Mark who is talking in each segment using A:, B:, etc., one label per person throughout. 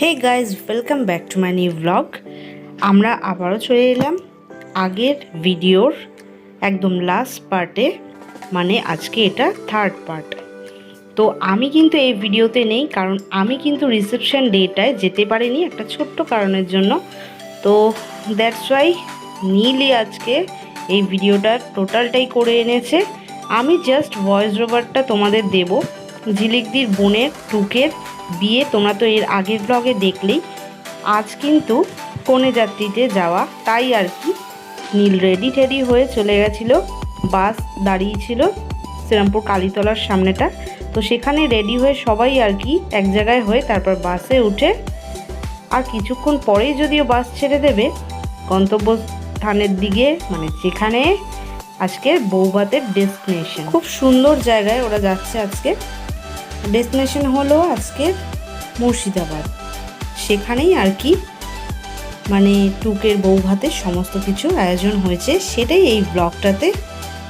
A: Hey guys welcome back to my new blog আমরা আবারও চলে এলাম আগের ভিডিওর একদম লাস্ট পার্টে মানে আজকে এটা থার্ড পার্ট তো আমি কিন্তু এই ভিডিওতে নেই, কারণ আমি কিন্তু রিসেপশন ডেটায় যেতে পারিনি একটা ছোট্ট কারণের জন্য। তো দ্যাটস ওয়াই নীলই আজকে এই ভিডিওটা টোটালটাই করে এনেছে। আমি জাস্ট ভয়েস ওভারটা তোমাদের দেব। ঝিলিকদির বোনের টুকের বিয়ে তোমরা তো এর আগের ব্লগে দেখলেই। আজ কিন্তু কনে যাত্রীতে যাওয়া, তাই আর কি। নীল রেডি টেডি হয়ে চলে গেছিল, বাস দাঁড়িয়েছিল শ্রীরামপুর কালীতলার সামনেটা। তো সেখানে রেডি হয়ে সবাই আর কি এক জায়গায় হয়ে তারপর বাসে উঠে। আর কিছুক্ষণ পরেই যদিও বাস ছেড়ে দেবে গন্তব্য স্থানের দিকে মানে যেখানে আজকে বৌভাতের ডেস্টিনেশন খুব সুন্দর জায়গায় ওরা যাচ্ছে আজকে। ডেস্টিনেশন হলো আজকে মুর্শিদাবাদ। সেখানেই আর কি মানে টুকের বৌভাতের সমস্ত কিছু আয়োজন হয়েছে সেটাই এই ব্লগটাতে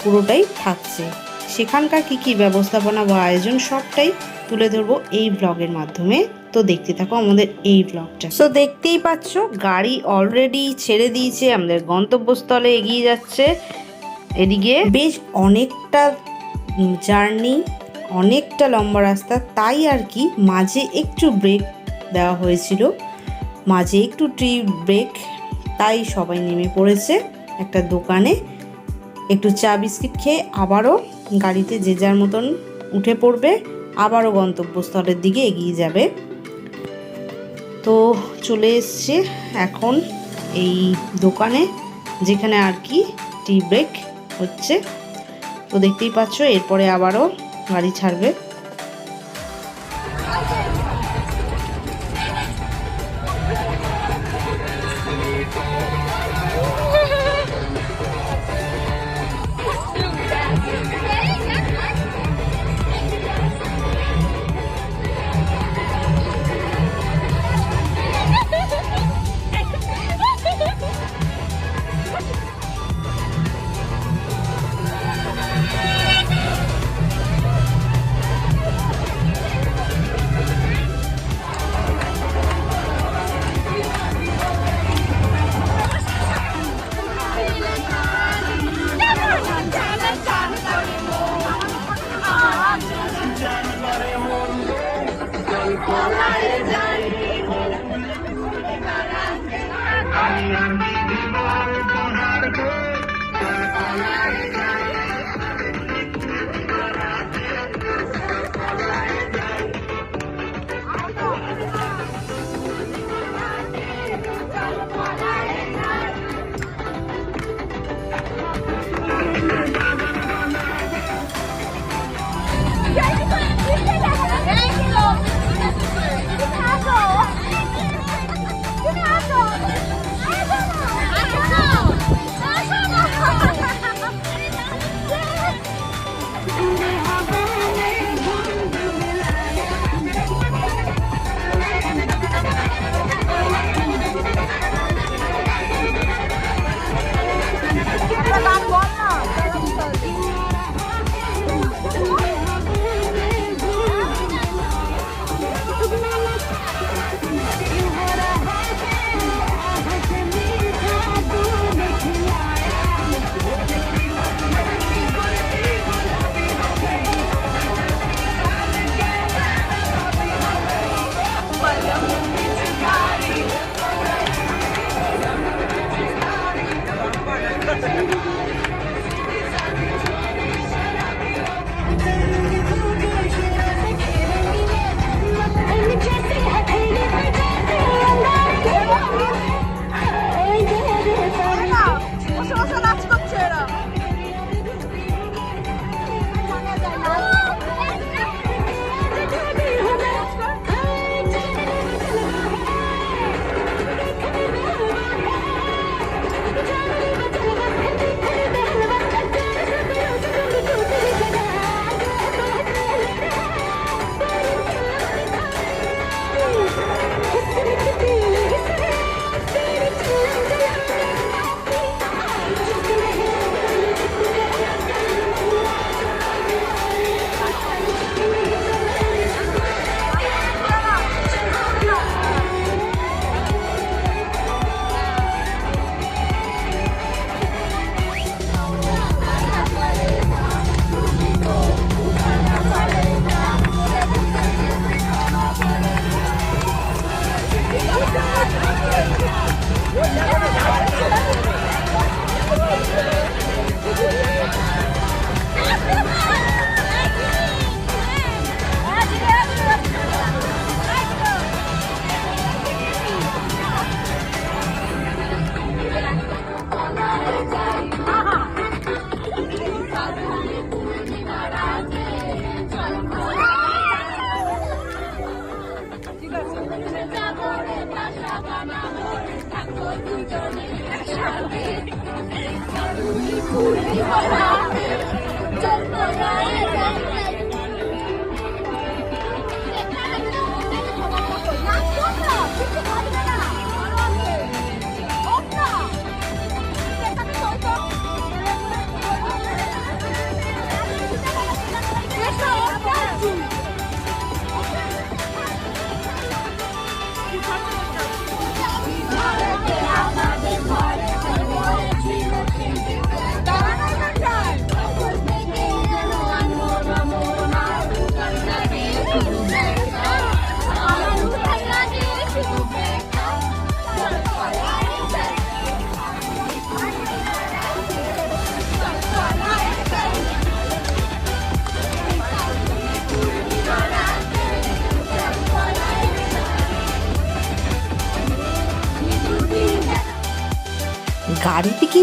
A: পুরোটাই থাকছে। সেখানকার কি কি ব্যবস্থাপনা বা আয়োজন সবটাই তুলে ধরবো এই ব্লগের মাধ্যমে। তো দেখতে থাকো আমাদের এই ব্লগটা। তো দেখতেই পাচ্ছ গাড়ি অলরেডি ছেড়ে দিয়েছে আমাদের গন্তব্যস্থলে এগিয়ে যাচ্ছে। এদিকে বেশ অনেকটা জার্নি অনেকটা লম্বা রাস্তা, তাই আর কি মাঝে একটু ব্রেক দেওয়া হয়েছিল। মাঝে একটু ট্রি ব্রেক তাই সবাই নেমে পড়েছে একটা দোকানে। একটু চা বিস্কিট খেয়ে আবারও গাড়িতে যে যার মতন উঠে পড়বে, আবারও গন্তব্যস্থলের দিকে এগিয়ে যাবে। তো চলে এসছে এখন এই দোকানে, যেখানে আর কি টি ব্রেক হচ্ছে। তো দেখতেই পাচ্ছ, এরপরে আবারও গাড়ি ছাড়বে।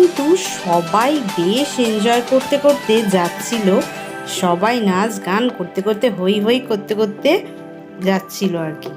A: কিন্তু সবাই বেশ এনজয় করতে করতে যাচ্ছিল। সবাই নাচ, গান করতে করতে, হই হই করতে করতে যাচ্ছিল আর কি।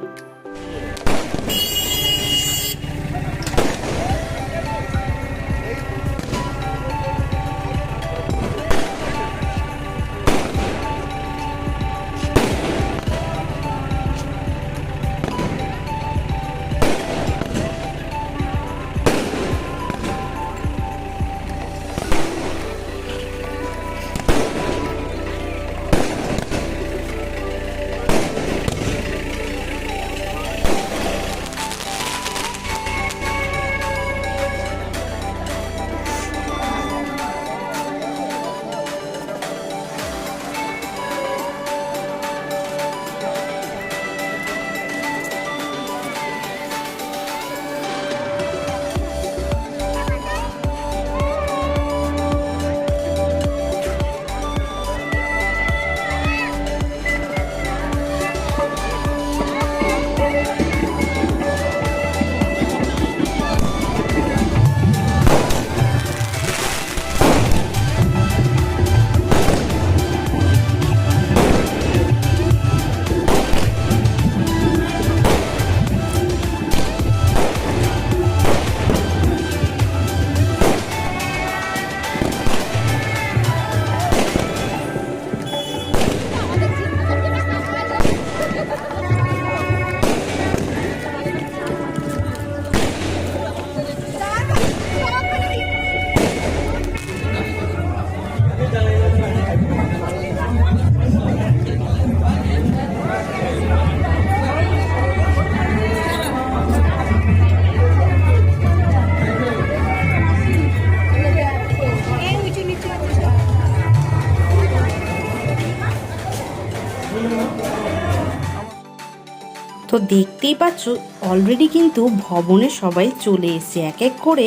A: তো দেখতেই পাচ্ছ অলরেডি কিন্তু ভবনে সবাই চলে এসেছে। এক এক করে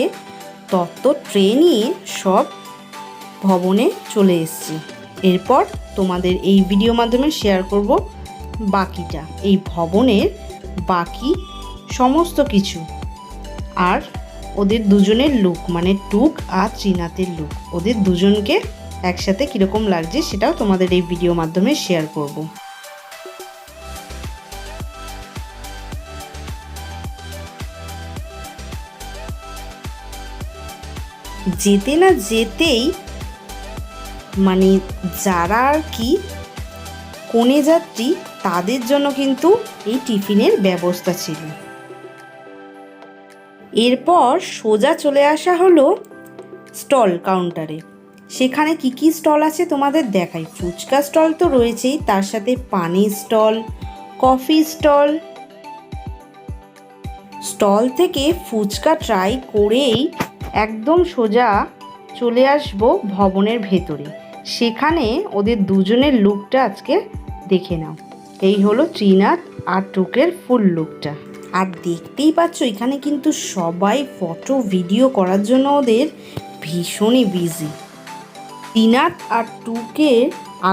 A: তত্ত্ব ট্রেনই সব ভবনে চলে এসেছে। এরপর তোমাদের এই ভিডিও মাধ্যমে শেয়ার করব বাকিটা, এই ভবনের বাকি সমস্ত কিছু। আর ওদের দুজনের লুক মানে টুক আর ত্রিনাথের লুক ওদের দুজনকে একসাথে কীরকম লাগছে সেটাও তোমাদের এই ভিডিও মাধ্যমে শেয়ার করব। যেতে না যেতেই মানে যারা আর কি কনে যাত্রী, তাদের জন্য কিন্তু এই টিফিনের ব্যবস্থা ছিল। এরপর সোজা চলে আসা হলো স্টল কাউন্টারে। সেখানে কি কি স্টল আছে তোমাদের দেখাই। ফুচকা স্টল তো রয়েছেই, তার সাথে পানির স্টল, কফি স্টল। স্টল থেকে ফুচকা ট্রাই করেই একদম সোজা চলে আসব ভবনের ভেতরে। সেখানে ওদের দুজনের লুকটা আজকে দেখে নাও। এই হলো ত্রিনাথ আর টুকের ফুল লুকটা। আর দেখতেই পাচ্ছ, এখানে কিন্তু সবাই ফটো ভিডিও করার জন্য ওদের ভীষণই বিজি ত্রিনাথ আর টুকে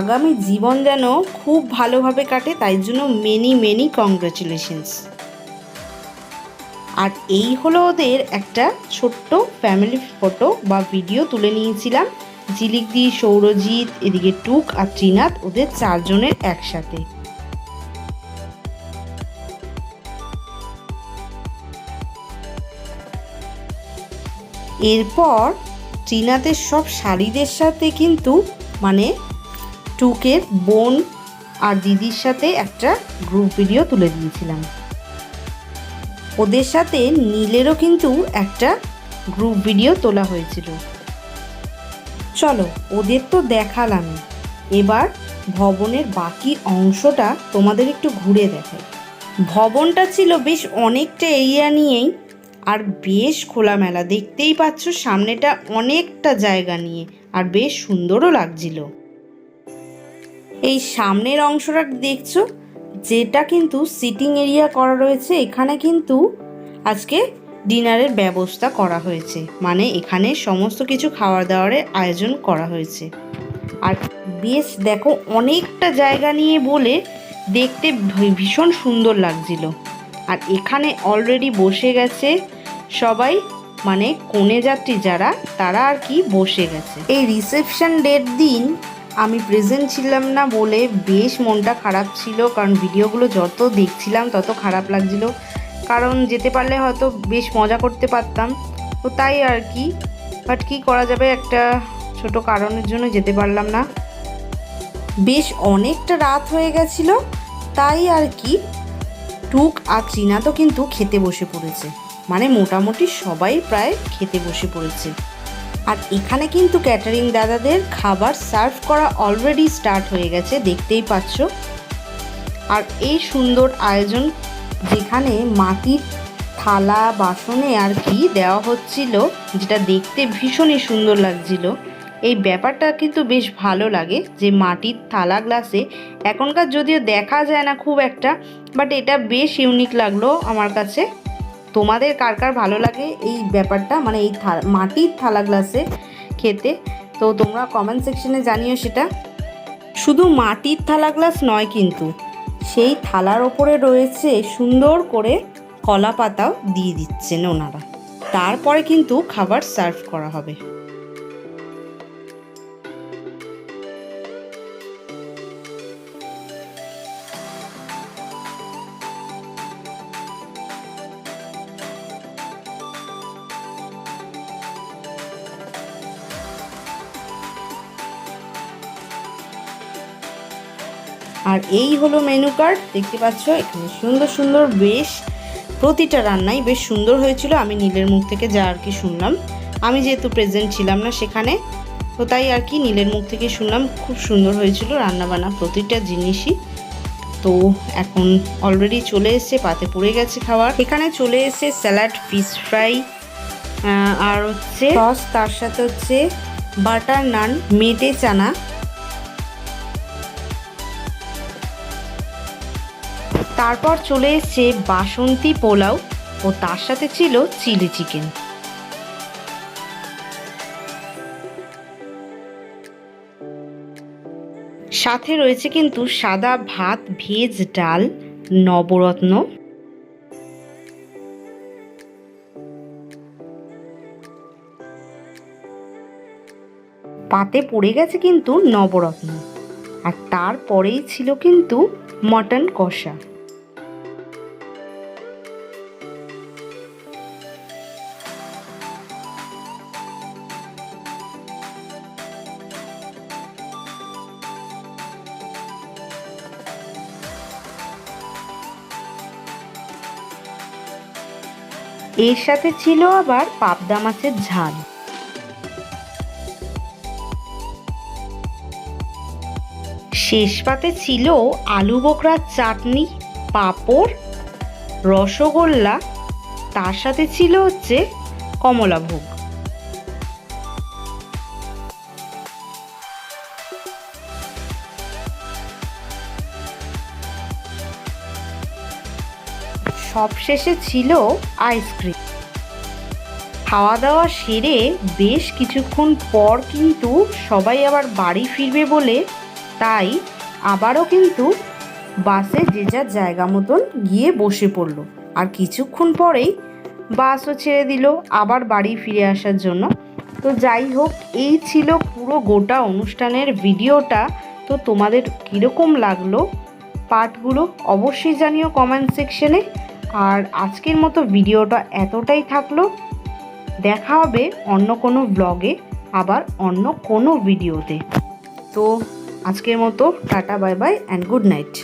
A: আগামী জীবন যেন খুব ভালোভাবে কাটে, তাই জন্য মেনি মেনি কংগ্রাচুলেশনস আর এই হলো ওদের একটা ছোট্ট ফ্যামিলি ফটো বা ভিডিও তুলে নিয়েছিলাম। ঝিলিক দি সৌরজিৎ, এদিকে টুক আর ত্রিনাথ ওদের চারজনের একসাথে। এরপর চীনাদের সব শাড়িদের সাথে কিন্তু মানে টুকের বোন আর দিদির সাথে একটা গ্রুপ ভিডিও তুলে দিয়েছিলাম। ওদের সাথে নীলেরও কিন্তু একটা গ্রুপ ভিডিও তোলা হয়েছিল। চলো, ওদের তো দেখালামই এবার ভবনের বাকি অংশটা তোমাদের একটু ঘুরে দেখাই। ভবনটা ছিল বেশ অনেকটা এরিয়া নিয়েই, আর বেশ খোলামেলা। দেখতেই পাচ্ছ সামনেটা অনেকটা জায়গা নিয়ে, আর বেশ সুন্দরও লাগছিল। এই সামনের অংশটা দেখছ? যেটা কিন্তু সিটিং এরিয়া করা রয়েছে, এখানে কিন্তু আজকে ডিনারের ব্যবস্থা করা হয়েছে। মানে এখানে সমস্ত কিছু খাওয়া দাওয়ারের আয়োজন করা হয়েছে। আর বেশ দেখো, অনেকটা জায়গা নিয়ে বলে দেখতে ভীষণ সুন্দর লাগছিল। আর এখানে অলরেডি বসে গেছে সবাই মানে কনে যাত্রী যারা, তারা আর কি বসে গেছে। এই রিসেপশন ডেট দিন আমি প্রেজেন্ট ছিলাম না বলে বেশ মনটা খারাপ ছিল, কারণ ভিডিওগুলো যত দেখছিলাম তত খারাপ লাগছিল। কারণ যেতে পারলে হয়তো বেশ মজা করতে পারতাম। তো তাই আর কি বাট কি করা যাবে একটা ছোট কারণের জন্য যেতে পারলাম না। বেশ অনেকটা রাত হয়ে গেছিল, তাই আর কি, টুক আর চীনা তো কিন্তু খেতে বসে পড়েছে। মানে মোটামুটি সবাই প্রায় খেতে বসে পড়েছে। আর এখানে কিন্তু ক্যাটারিং দাদাদের খাবার সার্ভ করা অলরেডি স্টার্ট হয়ে গেছে, দেখতেই পাচ্ছ। আর এই সুন্দর আয়োজন যেখানে মাটির থালা, বাসনে আর কি দেওয়া হচ্ছিল, যেটা দেখতে ভীষণই সুন্দর লাগছিল। এই ব্যাপারটা কিন্তু বেশ ভালো লাগে যে মাটির থালা গ্লাসে এখনকার যদিও দেখা যায় না খুব একটা বাট এটা বেশ ইউনিক লাগল আমার কাছে। তোমাদের কার কার ভালো লাগে এই ব্যাপারটা? মানে এই মাটির থালা গ্লাসে খেতে। তো তোমরা কমেন্ট সেকশনে জানিও সেটা। শুধু মাটির থালা গ্লাস নয় কিন্তু, সেই থালার ওপরে রয়েছে সুন্দর করে কলা পাতাও দিয়ে দিচ্ছেন ওনারা। তারপরে কিন্তু খাবার সার্ভ করা হবে। এই হলো মেনু কার্ড দেখতে পাচ্ছ? এখানে সুন্দর সুন্দর বেশ প্রতিটা রান্নাই বেশ সুন্দর হয়েছিল। আমি নীলের মুখ থেকে যা আর কি শুনলাম। আমি যেহেতু প্রেজেন্ট ছিলাম না সেখানে, তো তাই আর কি নীলের মুখ থেকে শুনলাম। খুব সুন্দর হয়েছিল রান্নাবান্না প্রতিটা জিনিসই। তো এখন অলরেডি চলে এসছে, পাতে পড়ে গেছে খাবার। এখানে চলে এসছে স্যালাড ফিশ ফ্রাই আর হচ্ছে সস তার সাথে হচ্ছে বাটার নান মেটে চানা। তারপর চলে এসছে বাসন্তী পোলাও ও তার সাথে ছিল চিলি চিকেন। সাথে রয়েছে কিন্তু সাদা ভাত, ভেজ ডাল, নবরত্ন। পাতে পড়ে গেছে কিন্তু নবরত্ন। আর তারপরেই ছিল কিন্তু মটন কষা। এর সাথে ছিল আবার পাবদা মাছের ঝাল। শেষ পাতে ছিল আলু বোকরার চাটনি, পাঁপড়, রসগোল্লা। তার সাথে ছিল হচ্ছে কমলাভোগ। সবশেষে ছিল আইসক্রিম খাওয়া দাওয়া সেরে বেশ কিছুক্ষণ পর কিন্তু সবাই আবার বাড়ি ফিরবে বলে তাই আবারও কিন্তু বাসে যে যার জায়গা মতন গিয়ে বসে পড়ল। আর কিছুক্ষণ পরেই বাসও ছেড়ে দিল আবার বাড়ি ফিরে আসার জন্য। তো যাই হোক, এই ছিল পুরো গোটা অনুষ্ঠানের ভিডিওটা। তো তোমাদের কীরকম লাগল পার্টগুলো অবশ্যই জানিও কমেন্ট সেকশনে আর আজকের মতো ভিডিওটা এতটাই থাকল। দেখা হবে অন্য কোনো ব্লগে আবার অন্য কোনো ভিডিওতে তো আজকের মতো tata bye bye and good night